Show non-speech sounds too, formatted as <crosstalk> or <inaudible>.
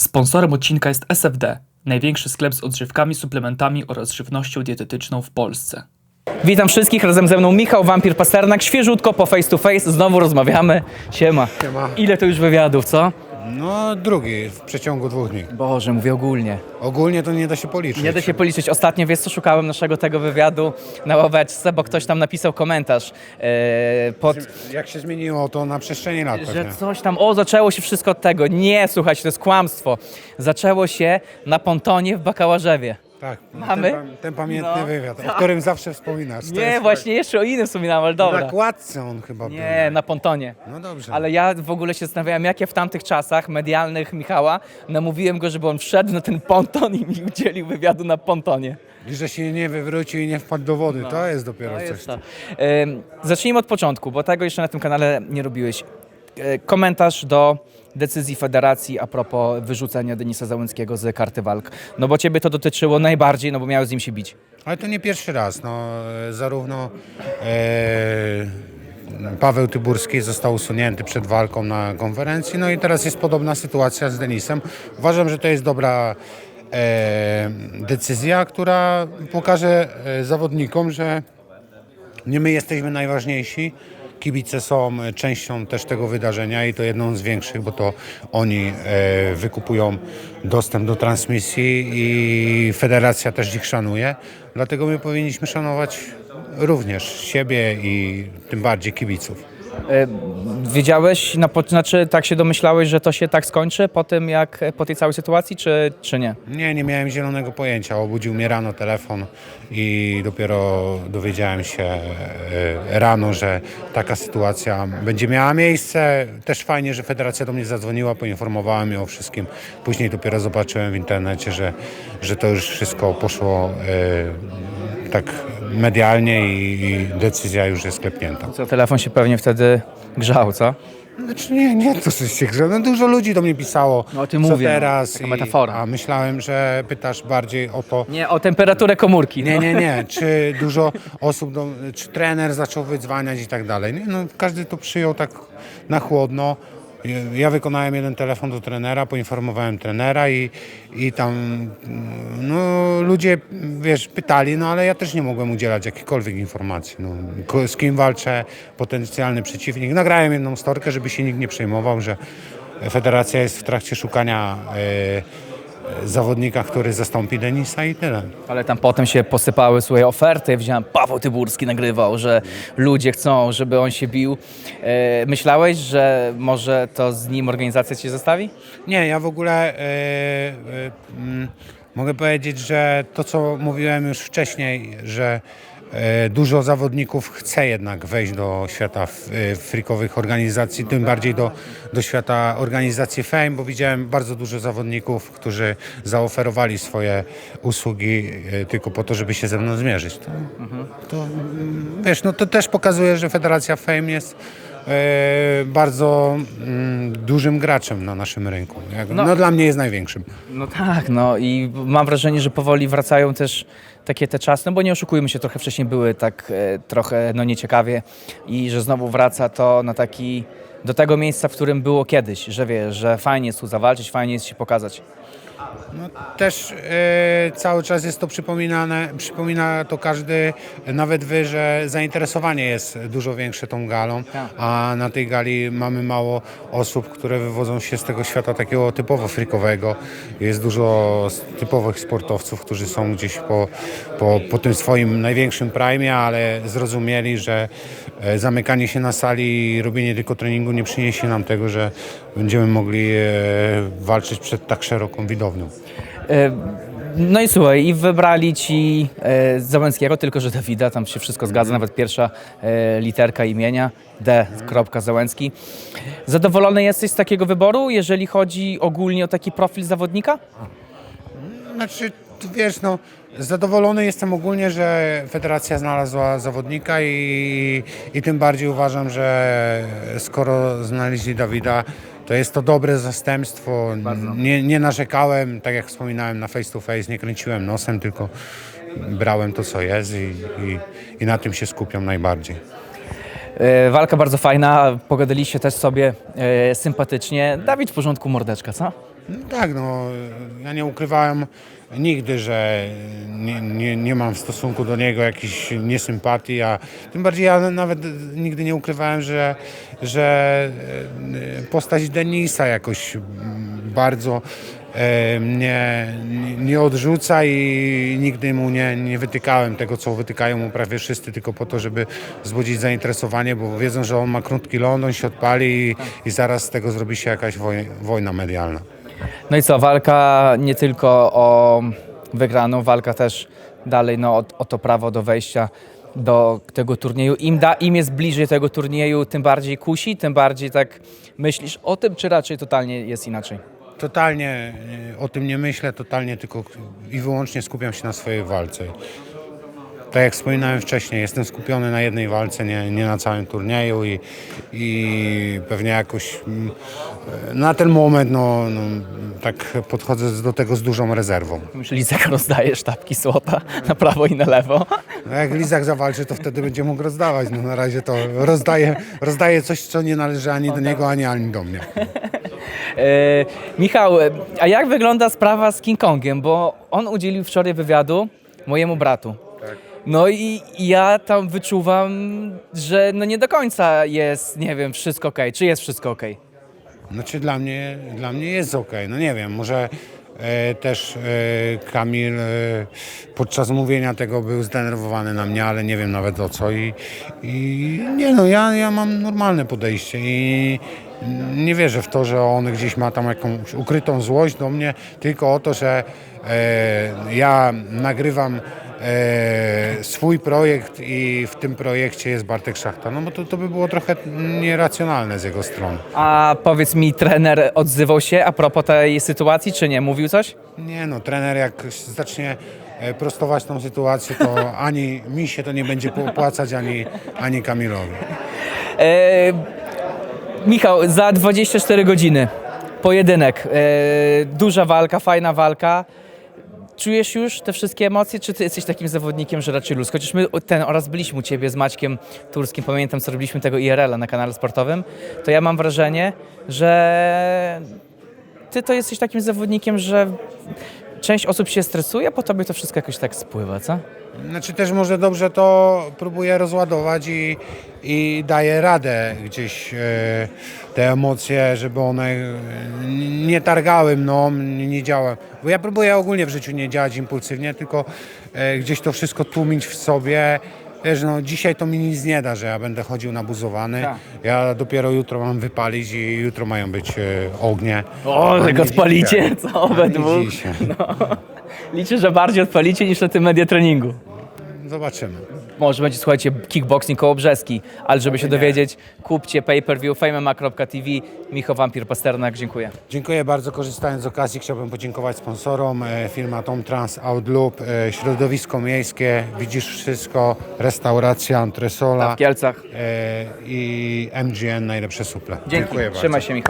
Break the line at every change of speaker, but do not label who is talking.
Sponsorem odcinka jest SFD, największy sklep z odżywkami, suplementami oraz żywnością dietetyczną w Polsce. Witam wszystkich, razem ze mną Michał Wampir Pasternak, świeżutko po face to face, znowu rozmawiamy. Siema.
Siema.
Ile to już wywiadów, co?
No drugi w przeciągu dwóch dni.
Boże, mówię ogólnie.
Ogólnie to nie da się policzyć.
Nie da się policzyć. Ostatnio, wiesz co, szukałem naszego tego wywiadu na ławeczce, bo ktoś tam napisał komentarz e, pod...
Jak się zmieniło to na przestrzeni lat
Że
pewnie.
coś tam, o, zaczęło się wszystko od tego. Nie, słuchajcie, to jest kłamstwo. Zaczęło się na pontonie w Bakałarzewie.
Tak,
Mamy?
Ten, ten pamiętny
No.
wywiad, o którym zawsze wspominasz. To
Nie,
jest-
właśnie jeszcze o innym wspominałem, ale dobra.
Na kładce on chyba
Nie, na pontonie.
był. No dobrze.
Ale ja w ogóle się zastanawiałem, jak ja w tamtych czasach medialnych Michała namówiłem go, żeby on wszedł na ten ponton i mi udzielił wywiadu na pontonie.
I że się nie wywrócił i nie wpadł do wody, to jest dopiero coś.
Ym, Zacznijmy od początku, bo tego jeszcze na tym kanale nie robiłeś. E, Komentarz do decyzji federacji a propos wyrzucenia Denisa Załęckiego z karty walk. No bo ciebie to dotyczyło najbardziej, no bo miałeś z nim się bić.
Ale to nie pierwszy raz. No, e, zarówno e, Paweł Tyburski został usunięty przed walką na konferencji, no i teraz jest podobna sytuacja z Denisem. Uważam, że to jest dobra e, decyzja, która pokaże e, zawodnikom, że nie my jesteśmy najważniejsi. Kibice są częścią też tego wydarzenia i to jedną z większych, bo to oni e, wykupują dostęp do transmisji i federacja też ich szanuje. Dlatego my powinniśmy szanować również siebie i tym bardziej kibiców.
E, Wiedziałeś, na, znaczy tak się domyślałeś, że to się tak skończy po tym, jak po tej całej sytuacji, czy, czy nie?
Nie, nie miałem zielonego pojęcia. Obudził mnie rano telefon i dopiero dowiedziałem się e, rano, że taka sytuacja będzie miała miejsce. Też fajnie, że federacja do mnie zadzwoniła, poinformowała mnie o wszystkim. Później dopiero zobaczyłem w internecie, że, że to już wszystko poszło e, tak medialnie i, i decyzja już jest sklepnięta.
Co, telefon się pewnie wtedy grzał, co?
Znaczy nie, nie to się grze. No dużo ludzi do mnie pisało.
No o tym
co
mówię, no.
teraz.
Taka metafora.
A myślałem, że pytasz bardziej o to,
Nie, o temperaturę komórki.
Nie,
no.
nie, nie. <laughs> Czy dużo osób, do, czy trener zaczął wydzwaniać i tak dalej. Nie, no, każdy to przyjął tak na chłodno. Ja wykonałem jeden telefon do trenera, poinformowałem trenera i, i tam no, ludzie, wiesz, pytali, no ale ja też nie mogłem udzielać jakichkolwiek informacji. No, z kim walczę, potencjalny przeciwnik. Nagrałem jedną storkę, żeby się nikt nie przejmował, że federacja jest w trakcie szukania e, zawodnika, który zastąpi Denisa i tyle.
Ale tam potem się posypały swoje oferty. Widziałem, Paweł Tyburski nagrywał, że ludzie chcą, żeby on się bił. E, myślałeś, że może to z nim organizacja cię zostawi?
Nie, ja w ogóle e, e, mogę powiedzieć, że to co mówiłem już wcześniej, że dużo zawodników chce jednak wejść do świata e, freakowych organizacji, tym bardziej do, do świata organizacji Fame, bo widziałem bardzo dużo zawodników, którzy zaoferowali swoje usługi e, tylko po to, żeby się ze mną zmierzyć. To, to mm, wiesz, no to też pokazuje, że Federacja Fame jest e, bardzo dużym graczem na naszym rynku.
No.
no. dla mnie jest największym.
No tak, no i mam wrażenie, że powoli wracają też takie te czasy, no bo nie oszukujmy się, trochę wcześniej były tak e, trochę no nieciekawie i że znowu wraca to na taki, do tego miejsca, w którym było kiedyś, że wiesz, że fajnie jest tu zawalczyć, fajnie jest się pokazać.
No, też e, cały czas jest to przypominane, przypomina to każdy, nawet wy, że zainteresowanie jest dużo większe tą galą,
Tak.
a na tej gali mamy mało osób, które wywodzą się z tego świata takiego typowo frikowego. Jest dużo typowych sportowców, którzy są gdzieś po, po, po tym swoim największym prime, ale zrozumieli, że e, zamykanie się na sali i robienie tylko treningu nie przyniesie nam tego, że będziemy mogli e, walczyć przed tak szeroką widownią.
E, No i słuchaj, i wybrali ci e, Załęckiego, tylko że Dawida, tam się wszystko zgadza, nawet pierwsza e, literka imienia, D. kropka Załęcki. Zadowolony jesteś z takiego wyboru, jeżeli chodzi ogólnie o taki profil zawodnika?
Znaczy, wiesz, no, zadowolony jestem ogólnie, że federacja znalazła zawodnika i, i tym bardziej uważam, że skoro znaleźli Dawida, to jest to dobre zastępstwo. Nie, nie narzekałem, tak jak wspominałem na face to face, nie kręciłem nosem, tylko brałem to, co jest i, i, i na tym się skupiam najbardziej.
E, Walka bardzo fajna, pogadaliście też sobie e, sympatycznie. Dawid w porządku mordeczka, co?
No tak, no ja nie ukrywałem nigdy, że nie, nie, nie mam w stosunku do niego jakiejś niesympatii, a tym bardziej ja nawet nigdy nie ukrywałem, że, że e, postać Denisa jakoś bardzo e, mnie nie- odrzuca i nigdy mu nie, nie wytykałem tego, co wytykają mu prawie wszyscy, tylko po to, żeby wzbudzić zainteresowanie, bo wiedzą, że on ma krótki ląd, on się odpali i, i zaraz z tego zrobi się jakaś woj, wojna medialna.
No i co, walka nie tylko o wygraną, walka też dalej no, o, o to prawo do wejścia do tego turnieju. Im, da, Im jest bliżej tego turnieju, tym bardziej kusi, tym bardziej tak myślisz o tym, czy raczej totalnie jest inaczej?
Totalnie e, o tym nie myślę, totalnie tylko i wyłącznie skupiam się na swojej walce. Tak jak wspominałem wcześniej, jestem skupiony na jednej walce, nie, nie na całym turnieju i, i pewnie jakoś mm, na ten moment no, no, tak podchodzę do tego z dużą rezerwą.
Już Lizek rozdaje sztabki złota na prawo i na lewo.
No jak Lizak zawalczy, to wtedy będzie mógł rozdawać. No na razie to rozdaje, rozdaje coś, co nie należy ani do niego, ani, ani do mnie. <laughs>
E, Michał, a jak wygląda sprawa z King Kongiem? Bo on udzielił wczoraj wywiadu mojemu bratu. No i ja tam wyczuwam, że no nie do końca jest, nie wiem, wszystko ok. Czy jest wszystko ok?
Znaczy dla mnie, dla mnie jest ok. No nie wiem, może e, też e, Kamil e, podczas mówienia tego był zdenerwowany na mnie, ale nie wiem nawet o co i, i nie no, ja, ja mam normalne podejście i nie wierzę w to, że on gdzieś ma tam jakąś ukrytą złość do mnie, tylko o to, że e, ja nagrywam e, swój projekt i w tym projekcie jest Bartek Szachta. No bo to, to by było trochę nieracjonalne z jego strony.
A powiedz mi, trener odzywał się a propos tej sytuacji, czy nie? Mówił coś?
Nie no, trener jak zacznie e, prostować tą sytuację, to <laughs> ani mi się to nie będzie opłacać, ani, ani Kamilowi.
E, Michał, za 24 godziny pojedynek. E, duża walka, fajna walka. Czujesz już te wszystkie emocje, czy ty jesteś takim zawodnikiem, że raczej luz? Chociaż my ten oraz byliśmy u ciebie z Maćkiem Turskim, pamiętam co robiliśmy tego IRL-a na kanale sportowym, to ja mam wrażenie, że ty to jesteś takim zawodnikiem, że część osób się stresuje, po tobie to wszystko jakoś tak spływa, co?
Znaczy też może dobrze to próbuję rozładować i, i daję radę gdzieś e, te emocje, żeby one e, nie targały mną, nie działały. Bo ja próbuję ogólnie w życiu nie działać impulsywnie, tylko e, gdzieś to wszystko tłumić w sobie. Wiesz, no dzisiaj to mi nic nie da, że ja będę chodził nabuzowany.
Tak.
Ja dopiero jutro mam wypalić i jutro mają być e, ognie.
O, tak
nie
odpalicie, co
A nie
obydwu.
dzisiaj.
Liczę, że bardziej odpalicie niż na tym media treningu.
Zobaczymy.
Może będzie, słuchajcie, kickboxing koło Brzeski, ale żeby się dowiedzieć, kupcie pay-per-view famema.tv. Michał Wampir Pasternak, dziękuję.
Dziękuję bardzo. Korzystając z okazji chciałbym podziękować sponsorom. E, Firma Tom Trans Outloop, e, środowisko miejskie, widzisz wszystko, restauracja Antresola
W Kielcach.
e, i MGN najlepsze suple.
Dzięki.
Dziękuję bardzo.
Trzymaj się, Michał.